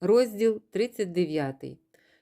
Розділ 39.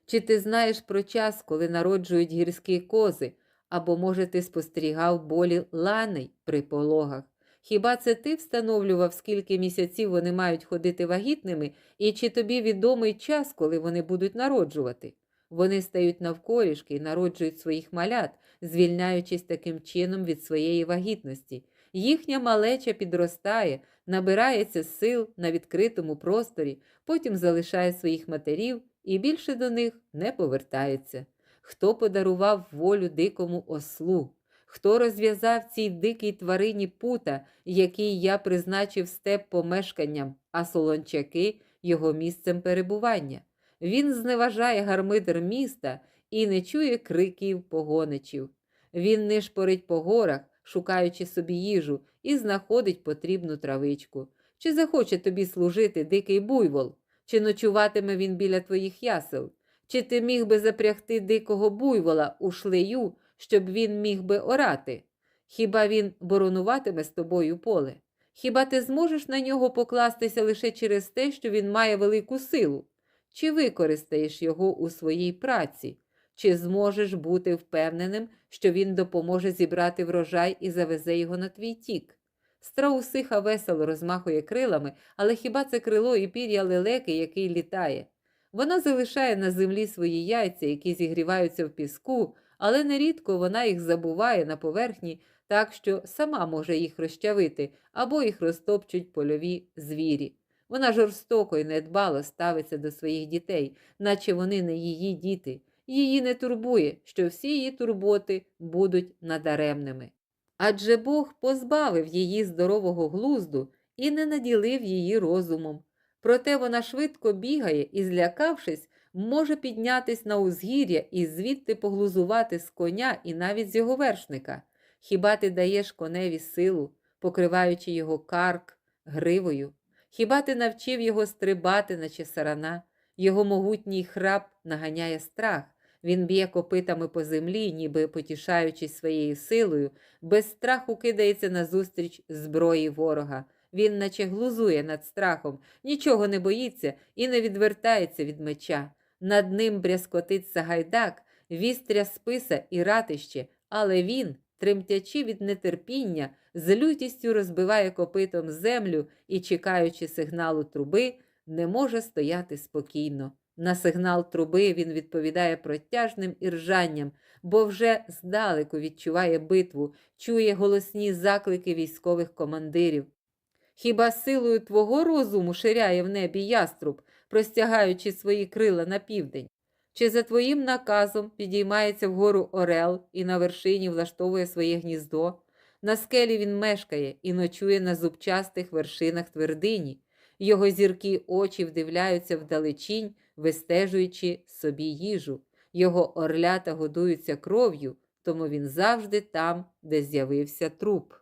Чи ти знаєш про час, коли народжують гірські кози, або, може, ти спостерігав болі ланей при пологах? Хіба це ти встановлював, скільки місяців вони мають ходити вагітними, і чи тобі відомий час, коли вони будуть народжувати? Вони стають навколішки і народжують своїх малят, звільняючись таким чином від своєї вагітності. Їхня малеча підростає, набирається сил на відкритому просторі, потім залишає своїх матерів і більше до них не повертається. Хто подарував волю дикому ослу? Хто розв'язав цій дикій тварині пута, який я призначив степ помешканням, а солончаки його місцем перебування? Він зневажає гармидер міста і не чує криків погоничів. Він нишпорить по горах, шукаючи собі їжу, і знаходить потрібну травичку. Чи захоче тобі служити дикий буйвол? Чи ночуватиме він біля твоїх ясел? Чи ти міг би запрягти дикого буйвола у шлею, щоб він міг би орати? Хіба він боронуватиме з тобою поле? Хіба ти зможеш на нього покластися лише через те, що він має велику силу? Чи використаєш його у своїй праці? Чи зможеш бути впевненим, що він допоможе зібрати врожай і завезе його на твій тік? Страусиха весело розмахує крилами, але хіба це крило і пір'я лелеки, який літає? Вона залишає на землі свої яйця, які зігріваються в піску, але нерідко вона їх забуває на поверхні, так що сама може їх розчавити або їх розтопчуть польові звірі. Вона жорстоко і недбало ставиться до своїх дітей, наче вони не її діти. Її не турбує, що всі її турботи будуть надаремними. Адже Бог позбавив її здорового глузду і не наділив її розумом. Проте вона швидко бігає і, злякавшись, може піднятись на узгір'я і звідти поглузувати з коня і навіть з його вершника. Хіба ти даєш коневі силу, покриваючи його карк гривою? Хіба ти навчив його стрибати, наче сарана? Його могутній храп наганяє страх. Він б'є копитами по землі, ніби потішаючись своєю силою, без страху кидається назустріч зброї ворога. Він наче глузує над страхом, нічого не боїться і не відвертається від меча. Над ним брязкотить Сагайдак, вістря списа і ратище, але він, тремтячи від нетерпіння, з лютістю розбиває копитом землю і, чекаючи сигналу труби, не може стояти спокійно. На сигнал труби він відповідає протяжним іржанням, бо вже здалеку відчуває битву, чує голосні заклики військових командирів. Хіба силою твого розуму ширяє в небі яструб, простягаючи свої крила на південь? Чи за твоїм наказом підіймається вгору Орел і на вершині влаштовує своє гніздо? На скелі він мешкає і ночує на зубчастих вершинах твердині. Його зіркі очі вдивляються вдалечінь, вистежуючи собі їжу. Його орлята годуються кров'ю, тому він завжди там, де з'явився труп.